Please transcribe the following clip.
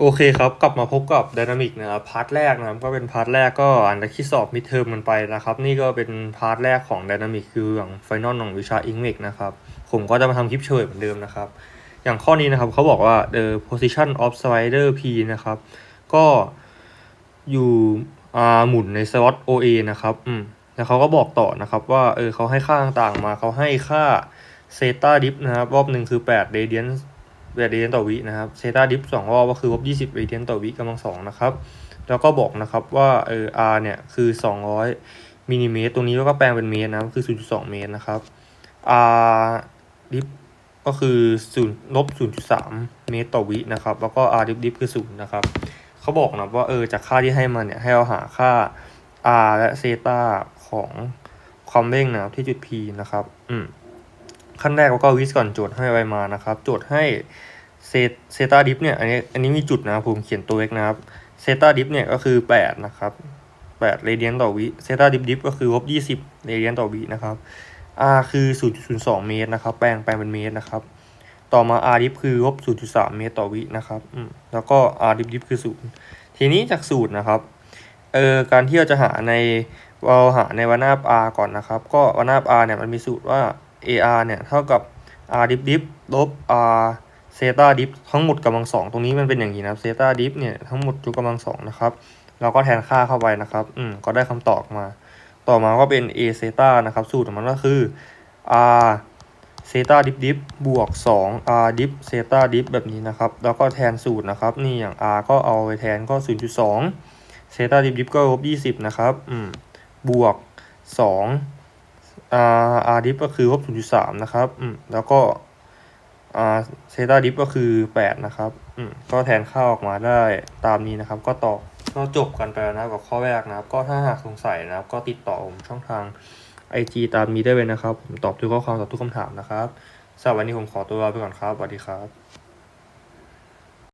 โอเคครับ กลับมาพบกับ Dynamic นะครับพาร์ทแรกนะครับก็เป็นพาร์ทแรกก็อันที่สอบมิดเทอมมันไปนะครับ นี่ก็เป็นพาร์ทแรกของ Dynamic คืออย่างไฟนอลของวิชา English นะครับ ผมก็จะมาทำคลิปเฉยเหมือนเดิมนะครับ อย่างข้อนี้นะครับเขาบอกว่า the position of slider p นะครับ ก็อยู่อ่าหมุนในสล็อต OA นะครับอืมแล้วเขาก็บอกต่อนะครับว่าเออเขาให้ค่าต่างๆมาเขาให้ค่าเซตาดิฟนะครับรอบหนึ่งคือ8 radian 8 radian ต่อวินะครับเซตาดิฟสองรอบก็คือลบ20 radian ต่อวิกำลังสองนะครับ แล้วก็บอกนะครับว่าเออ r เนี่ยคือ 200มิลลิเมตร ตรงนี้ก็แปลงเป็นเมตรนะคือ 0.2 เมตรนะครับ r ดิฟก็คือ0ลบ0.3 เมตรต่อวินะครับ แล้วก็ r ดิฟดิฟคือ0นะครับเขาบอกนะว่าเออจากค่าที่ให้มาเนี่ยให้เราหาค่า r และเซตาของความเร่งนะที่จุด p นะครับ อืม ขั้นแรกเราก็วิสก่อนโจทย์ให้ไว้มานะครับ โจทย์ให้เซเซตาดิฟเนี่ยอันนี้อันนี้มีจุดนะผมเขียนตัวเล็กนะครับเซตาดิฟเนี่ยก็คือ 8 นะครับ8เรเดียนต่อวิเซตาดิฟดิฟก็คือลบ20เรเดียนต่อวินะครับ r คือ 0.02 เมตรนะครับ แปลงแปลงเป็นเมตรนะครับ ต่อมา r ดิฟคือลบ0.3 เมตรต่อวินะครับแล้วก็ r ดิฟดิฟคือ0ทีนี้จากสูตรนะครับเออการที่เราจะหาในเราหาในวานาบ r ก่อนนะครับ ก็วานาบ r เนี่ยมันมีสูตรว่า ar เนี่ยเท่ากับ r ดิฟดิฟลบ r เซตาดิฟทั้งหมดกำลังสองตรงนี้มันเป็นอย่างนี้นะเซตาดิฟเนี่ยทั้งหมดยกกำลังสองนะครับเราก็แทนค่าเข้าไปนะครับอืมก็ได้คำตอบมา ต่อมาก็เป็น a เซตานะครับสูตรของมันก็คือ r เซตาดิฟดิฟบวก2 r ดิฟเซตาดิฟแบบนี้นะครับ แล้วก็แทนสูตรนะครับ นี่อย่าง r ก็เอาไปแทนก็ 0.2เซตาดิฟดิฟก็ลบ20 นะครับ อืม บวก 2 r r ดิฟก็คือลบ0.3นจุดสามนะครับอืมแล้วก็ r เซตาดิฟก็คือ8นะครับอืมก็แทนค่าออกมาได้ตามนี้นะครับ ก็ตอบก็จบกันไปแล้วนะกับข้อแรกนะครับ ก็ถ้าหากสงสัยนะครับ ก็ติดต่อผมช่องทาง IG ตามนี้ได้เลยนะครับ ผมตอบทุกข้อความตอบทุกคำถามนะครับสำหรับวันนี้ผมขอตัวลาไปก่อนครับสวัสดีครับ